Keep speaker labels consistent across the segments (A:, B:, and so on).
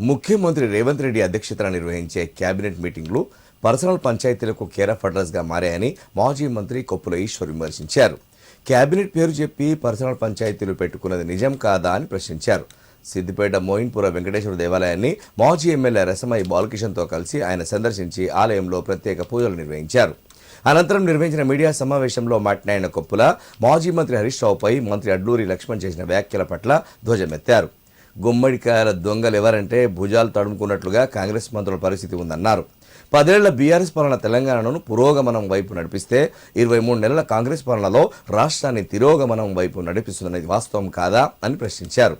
A: ముఖ్యమంత్రి రేవంత్ రెడ్డి అధ్యక్షతన నిర్వహించే కేబినెట్ మీటింగ్లు పర్సనల్ పంచాయతీలకు కేర్ ఆఫ్ మారాయని మాజీ మంత్రి కొప్పుల ఈశ్వర్ విమర్శించారు. కేబినెట్ పేరు చెప్పి పర్సనల్ పంచాయతీలు పెట్టుకున్నది నిజం కాదా అని ప్రశ్నించారు. సిద్దిపేట మోయిన్పుర వెంకటేశ్వర దేవాలయాన్ని మాజీ ఎమ్మెల్యే రసమై బాలకిషన్తో కలిసి ఆయన సందర్శించి ఆలయంలో ప్రత్యేక పూజలు నిర్వహించారు. అనంతరం నిర్వహించిన మీడియా సమావేశంలో మాట్లాడిన కొప్పుల మాజీ మంత్రి హరీష్ రావుపై మంత్రి అడ్లూరి లక్ష్మణ్ చేసిన వ్యాఖ్యల పట్ల ధ్వజమెత్తారు. గుమ్మడికాయల దొంగలు ఎవరంటే భుజాలు తడుముకున్నట్లుగా కాంగ్రెస్ మంత్రుల పరిస్థితి ఉందన్నారు. పదేళ్ళ బీఆర్ఎస్ పాలన తెలంగాణను పురోగమనం వైపు నడిపిస్తే ఇరవై మూడు నెలల కాంగ్రెస్ పాలనలో రాష్ట్రాన్ని తిరోగమనం వైపు నడిపిస్తున్నది వాస్తవం కాదా అని ప్రశ్నించారు.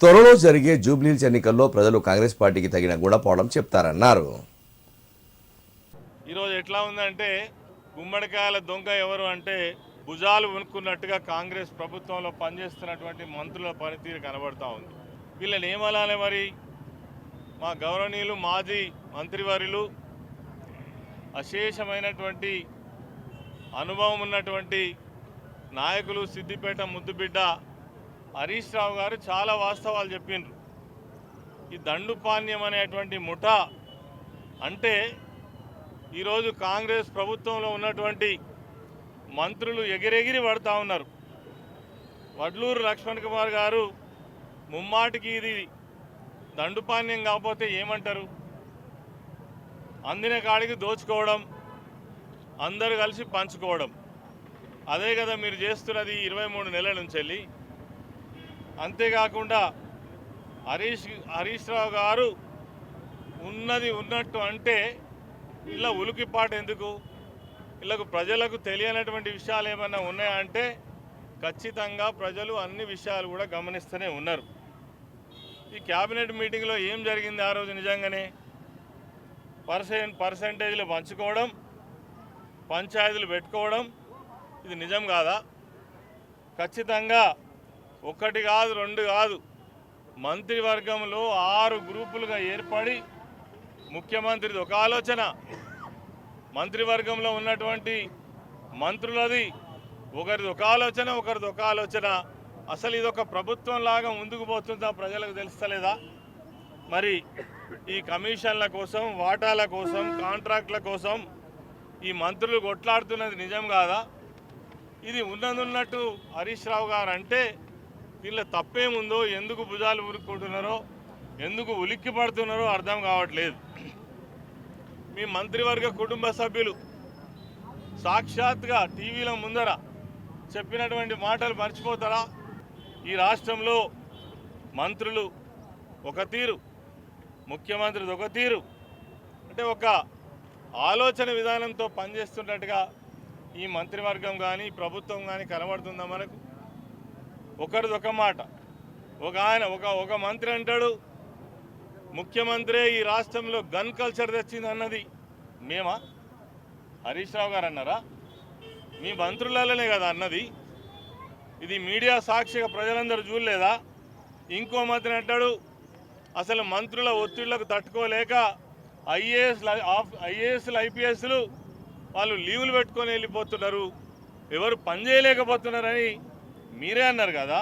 A: త్వరలో జరిగే జూబ్లీహిల్స్ ఎన్నికల్లో ప్రజలు కాంగ్రెస్ పార్టీకి తగిన గుణపాఠం చెప్తారన్నారు.
B: ఈరోజు ఎట్లా ఉందంటే గుమ్మడికాయల దొంగ ఎవరు అంటే భుజాలు వణుకున్నట్టుగా కాంగ్రెస్ ప్రభుత్వంలో పనిచేస్తున్నటువంటి మంత్రుల పనితీరు కనబడతా ఉంది. వీళ్ళని ఏమనాలి మరి మా గౌరవనీయులు మాజీ మంత్రివర్యులు అశేషమైనటువంటి అనుభవం ఉన్నటువంటి నాయకులు సిద్దిపేట ముద్దుబిడ్డ హరీష్ రావు గారు చాలా వాస్తవాలు చెప్పిండ్రు. ఈ దండుపాన్యం అనేటువంటి ముఠా అంటే ఈరోజు కాంగ్రెస్ ప్రభుత్వంలో ఉన్నటువంటి మంత్రులు ఎగిరెగిరి పడతా ఉన్నారు. వడ్లూరు లక్ష్మణ్ కుమార్ గారు ముమ్మాటికి ఇది దండుపాన్యం కాకపోతే ఏమంటారు? అందిన కాడికి దోచుకోవడం అందరు కలిసి పంచుకోవడం. అదే కదా మీరు చేస్తున్నది ఇరవై మూడు నెలల నుంచి వెళ్ళి. అంతేకాకుండా హరీష్ హరీష్ రావు గారు ఉన్నది ఉన్నట్టు అంటే ఇలా ఉలికిపాటు ఎందుకు? వీళ్ళకు ప్రజలకు తెలియనటువంటి విషయాలు ఏమైనా ఉన్నాయా అంటే ఖచ్చితంగా ప్రజలు అన్ని విషయాలు కూడా గమనిస్తూనే ఉన్నారు. ఈ క్యాబినెట్ మీటింగ్లో ఏం జరిగింది ఆ రోజు నిజంగానే? పర్సెంట్ పర్సంటేజ్లు పంచుకోవడం పంచాయతీలు పెట్టుకోవడం ఇది నిజం కాదా? ఖచ్చితంగా ఒకటి కాదు రెండు కాదు. మంత్రివర్గంలో ఆరు గ్రూపులుగా ఏర్పడి ముఖ్యమంత్రిది ఒక ఆలోచన. మంత్రివర్గంలో ఉన్నటువంటి మంత్రులది ఒకరిది ఒక ఆలోచన ఒకరిది ఒక ఆలోచన. అసలు ఇది ఒక ప్రభుత్వం లాగా ముందుకు పోతుందా? ప్రజలకు తెలుస్తలేదా? మరి ఈ కమిషన్ల కోసం వాటాల కోసం కాంట్రాక్ట్ల కోసం ఈ మంత్రులు కొట్లాడుతున్నది నిజం కాదా? ఇది ఉన్నదున్నట్టు హరీష్ రావు గారు అంటే దీనిలో తప్పేముందో ఎందుకు భుజాలు ఉరుక్కుంటున్నారో ఎందుకు ఉలిక్కి పడుతున్నారో అర్థం కావట్లేదు. మీ మంత్రివర్గ కుటుంబ సభ్యులు సాక్షాత్గా టీవీల ముందర చెప్పినటువంటి మాటలు మర్చిపోతారా? ఈ రాష్ట్రంలో మంత్రులు ఒక తీరు ముఖ్యమంత్రిది ఒక తీరు. అంటే ఒక ఆలోచన విధానంతో పనిచేస్తున్నట్టుగా ఈ మంత్రివర్గం కానీ ప్రభుత్వం కానీ కనబడుతుందా మనకు? ఒకరిది ఒక మాట. ఒక ఆయన ఒక ఒక మంత్రి అంటాడు ముఖ్యమంత్రే ఈ రాష్ట్రంలో గన్ కల్చర్ తెచ్చింది అన్నది మేమా? హరీష్ రావు గారు అన్నారా? మీ మంత్రులలోనే కదా అన్నది. ఇది మీడియా సాక్షిగా ప్రజలందరూ చూడలేదా? ఇంకో మంత్రి అంటాడు అసలు మంత్రుల ఒత్తిళ్ళకు తట్టుకోలేక ఐఏఎస్ ఐఏఎస్లు ఐపీఎస్లు వాళ్ళు లీవులు పెట్టుకొని వెళ్ళిపోతున్నారు. ఎవరు పనిచేయలేకపోతున్నారని మీరే అన్నారు కదా?